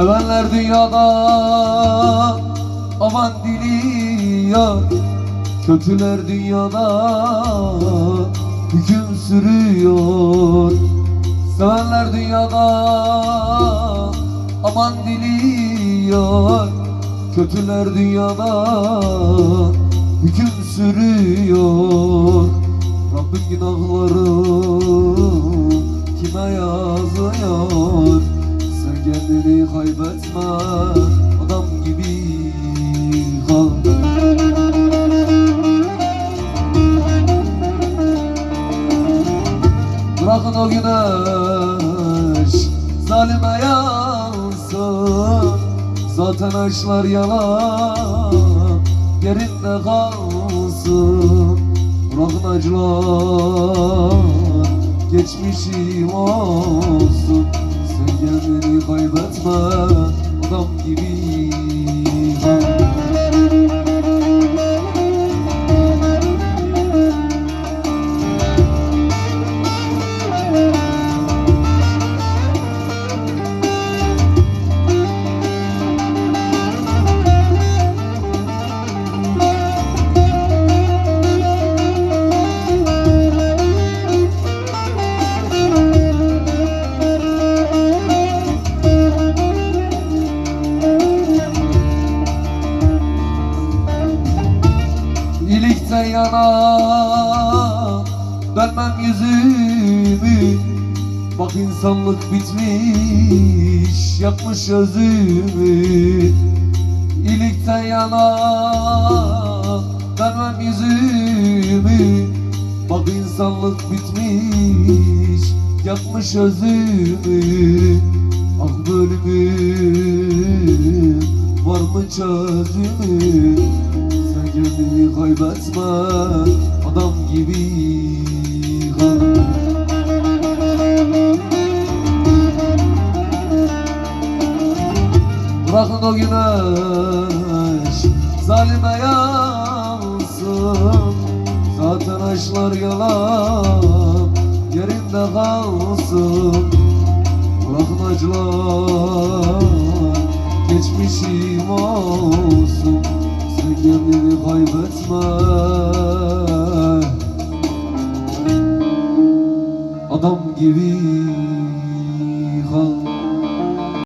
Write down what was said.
Sevenler dünyada aman diliyor. Kötüler dünyada hüküm sürüyor. Sevenler dünyada aman diliyor. Kötüler dünyada hüküm sürüyor. Rabbim günahları Kendini kaybetme adam gibi kal. Bırakın o güneş zalime yansın. Zaten aşklar yalan yerinde kalsın. Bırakın acılar geçmişim olsun Sen kendini kaybetme adam gibi İyilikten yana. Dönmem yüzümü. Bak insanlık bitmiş yakmış özümü. İyilikten yana. Dönmem yüzümü. Bak insanlık bitmiş yakmış özümü. Ah bölümüm var mı çözümü Kendini kaybetme adam gibi kal Bırakın o güneş zalime yansın. Zaten aşklar yalan yerinde kalsın. Bırakın acılar geçmişim olsun kendini kaybetme. Adam gibi kal